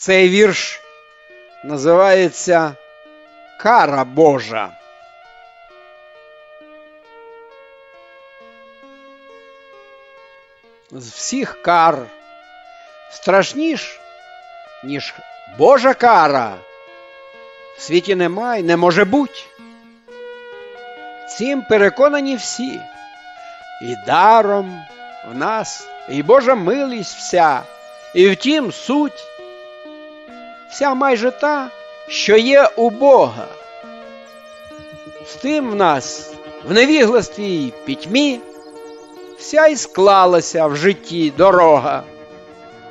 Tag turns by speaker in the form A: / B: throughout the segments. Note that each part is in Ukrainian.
A: Цей вірш називається Кара Божа. З всіх кар страшніш, ніж Божа кара. В світі немає, не може бути. Цим переконані всі. І даром в нас, і Божа милість вся, і втім суть, вся майже та, що є у Бога. З тим в нас в невігластві пітьмі вся й склалася в житті дорога.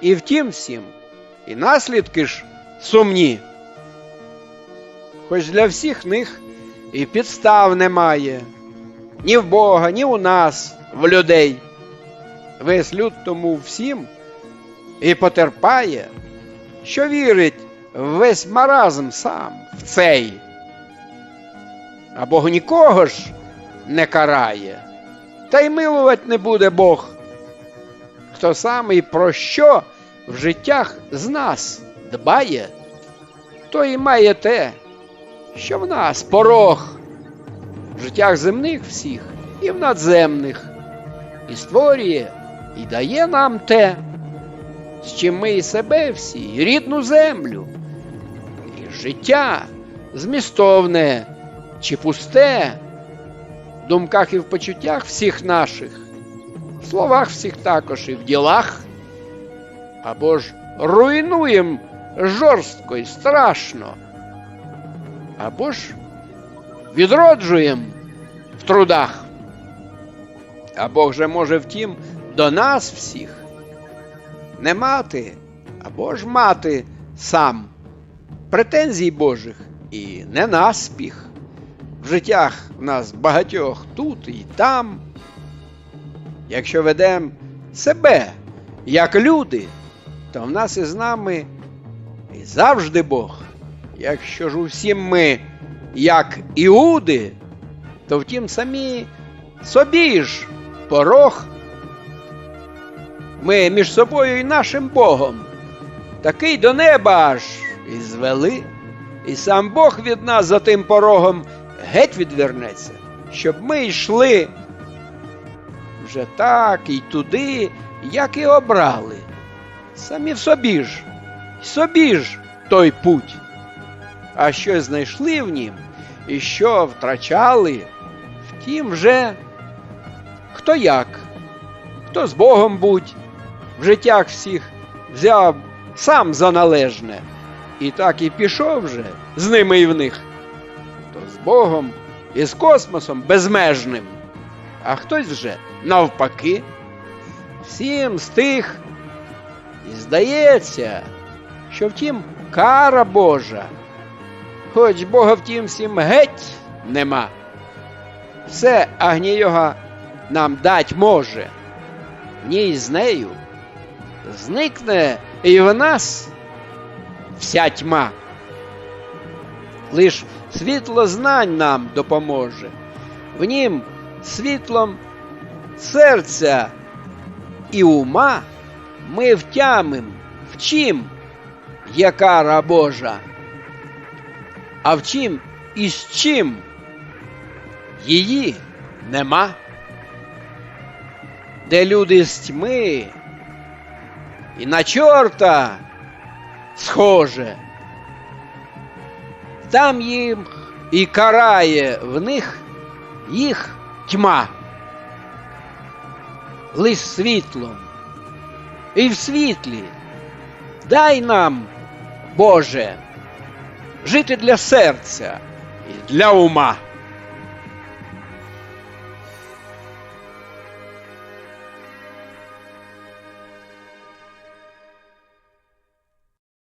A: І втім всім, і наслідки ж сумні. Хоч для всіх них і підстав немає, ні в Бога, ні у нас, в людей. Весь люд тому всім і потерпає, що вірить весь маразм сам в цей. А Бог нікого ж не карає, та й милувати не буде Бог. Хто сам і про що в життях з нас дбає, той і має те, що в нас порог в життях земних всіх і в надземних, і створює, і дає нам те, з чим ми і себе всі, і рідну землю, життя змістовне чи пусте, в думках і в почуттях всіх наших, в словах всіх також і в ділах, або ж руйнуєм жорстко і страшно, або ж відроджуєм в трудах. А Бог же може втім до нас всіх не мати або ж мати сам претензій Божих і не наспіх. В життях в нас багатьох тут і там. Якщо ведемо себе як люди, то в нас із нами і завжди Бог. Якщо ж усім ми як іуди, то втім самі собі ж порог. Ми між собою і нашим Богом такий до неба аж і звели, і сам Бог від нас за тим порогом геть відвернеться, щоб ми йшли вже так і туди, як і обрали. Самі в собі ж, собі ж той путь. А що знайшли в нім і що втрачали, втім вже хто як, хто з Богом будь, в життях всіх взяв сам за належне, і так і пішов вже з ними і в них, хто з Богом і з космосом безмежним, а хтось вже навпаки, всім з тих, і здається, що втім кара Божа, хоч Бога втім всім геть нема. Все Агнійога нам дать може, в ній з нею зникне і в нас вся тьма. Лиш світло знань нам допоможе, в нім світлом серця і ума ми втямим, в чим є кара Божа, а в чим і з чим її нема, де люди з тьми і на чорта схоже, там їм і карає в них їх тьма, лиш світлом, і в світлі дай нам, Боже, жити для серця і для ума.